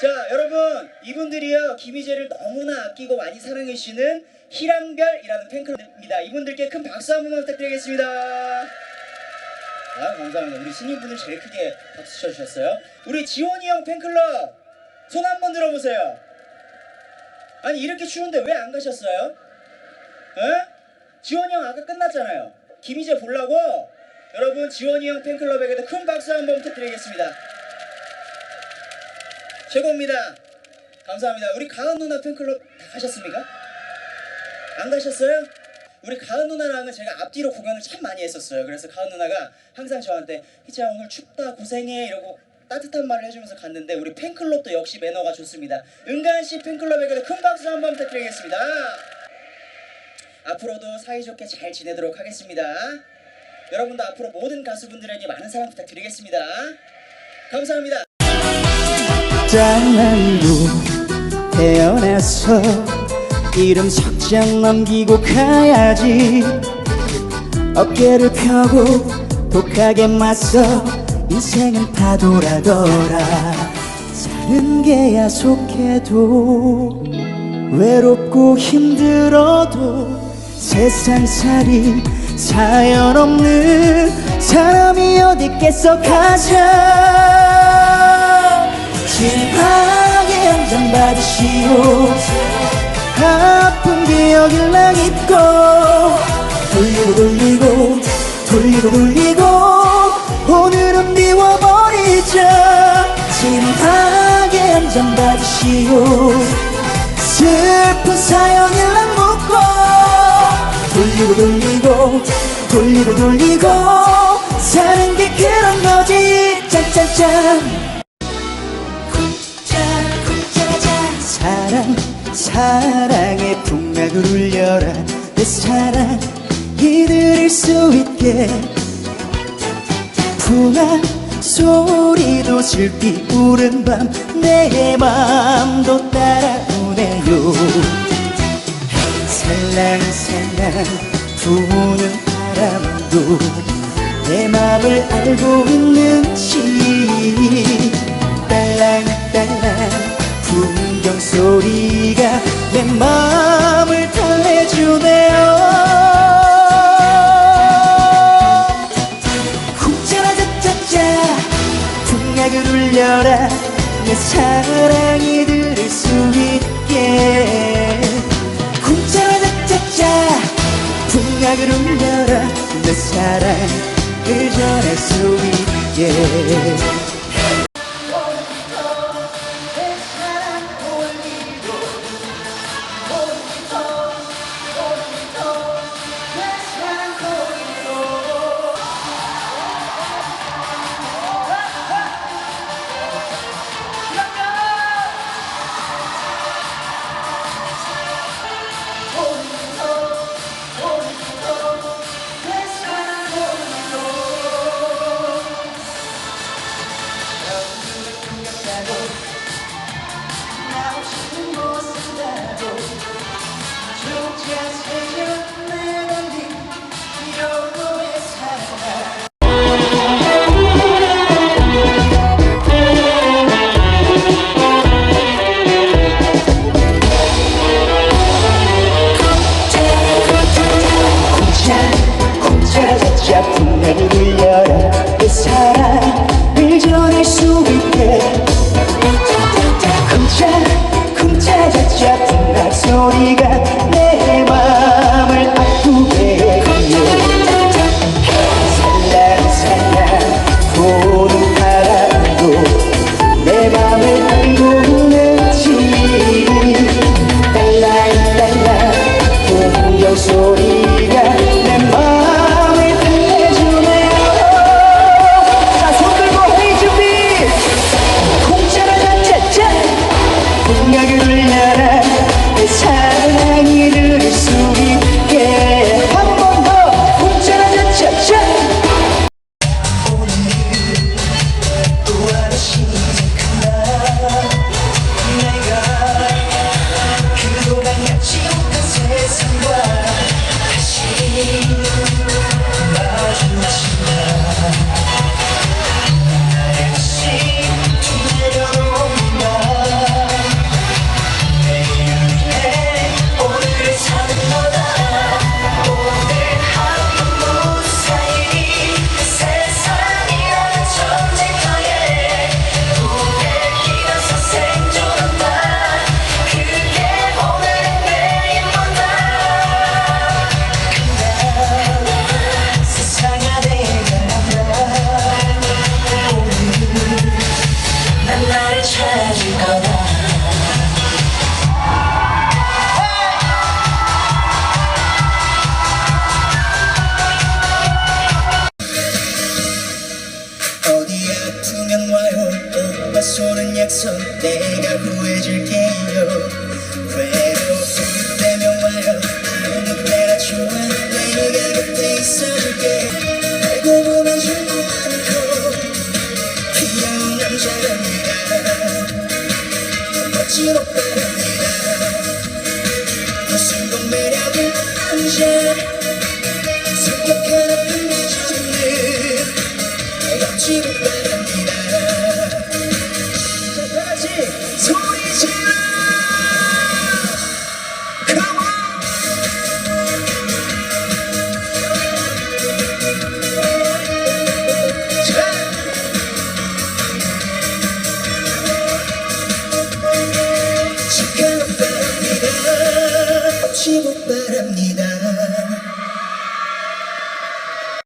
자, 여러분, 이분들이요, 김희재를 너무나 아끼고 많이 사랑해주시는 희랑별이라는 팬클럽입니다. 이분들께 큰 박수 한 번만 부탁드리겠습니다. 아, 감사합니다. 우리 신인분들 제일 크게 박수 쳐주셨어요. 우리 지원이 형 팬클럽, 손 한 번 들어보세요. 아니, 이렇게 추운데 왜 안 가셨어요? 에? 지원이 형 아까 끝났잖아요. 김희재 보려고 여러분 지원이 형 팬클럽에게도 큰 박수 한 번 부탁드리겠습니다. 최고입니다. 감사합니다. 우리 가은 누나 팬클럽 다 가셨습니까? 안 가셨어요? 우리 가은 누나랑은 제가 앞뒤로 공연을 참 많이 했었어요. 그래서 가은 누나가 항상 저한테 희재야 오늘 춥다 고생해 이러고 따뜻한 말을 해주면서 갔는데 우리 팬클럽도 역시 매너가 좋습니다. 은간 씨 팬클럽에게도 큰 박수 한번 부탁드리겠습니다. 앞으로도 사이좋게 잘 지내도록 하겠습니다. 여러분도 앞으로 모든 가수분들에게 많은 사랑 부탁드리겠습니다. 감사합니다. 짠난도 태어나서 이름 석장 넘기고 가야지. 어깨를 펴고 독하게 맞서 인생은 파도라더라. 사는 게 야 속해도 외롭고 힘들어도 세상살이 사연 없는 사람이 어디 있겠어? 가자 진하게 한잔 받으시오. 아픈 기억을 랑 잊고 돌리고 돌리고 돌리고 돌리고 오늘은 미워버리자. 진하게 한잔 받으시오. 슬픈 사연을 랑 묻고 돌리고 돌리고 돌리고 돌리고 사는 게 그런 거지. 짠짠짠 사랑 사랑의 풍악을 울려라. 내 사랑 이들일 수 있게. 풍악 소리도 슬피 우는 밤 내 맘도 따라오네요. 살랑살랑 부는 바람도 내 맘을 알고 있는지 내 맘을 달래주네요. 쿵짜라짜짜짜. 풍악을 울려라. 내 사랑이 들을 수 있게. 쿵짜라짜짜짜. 풍악을 울려라. 내 사랑 을 전할 수 있게 Yes, 내가 구해줄게요. 외로우면 와요. 아무 때나 좋아 내가 곁에 있어줄게. 알고 보면 좋고 많고 귀여운 남자랍니다. 멋진 오빠랍니다. 무슨 건 매력인 남자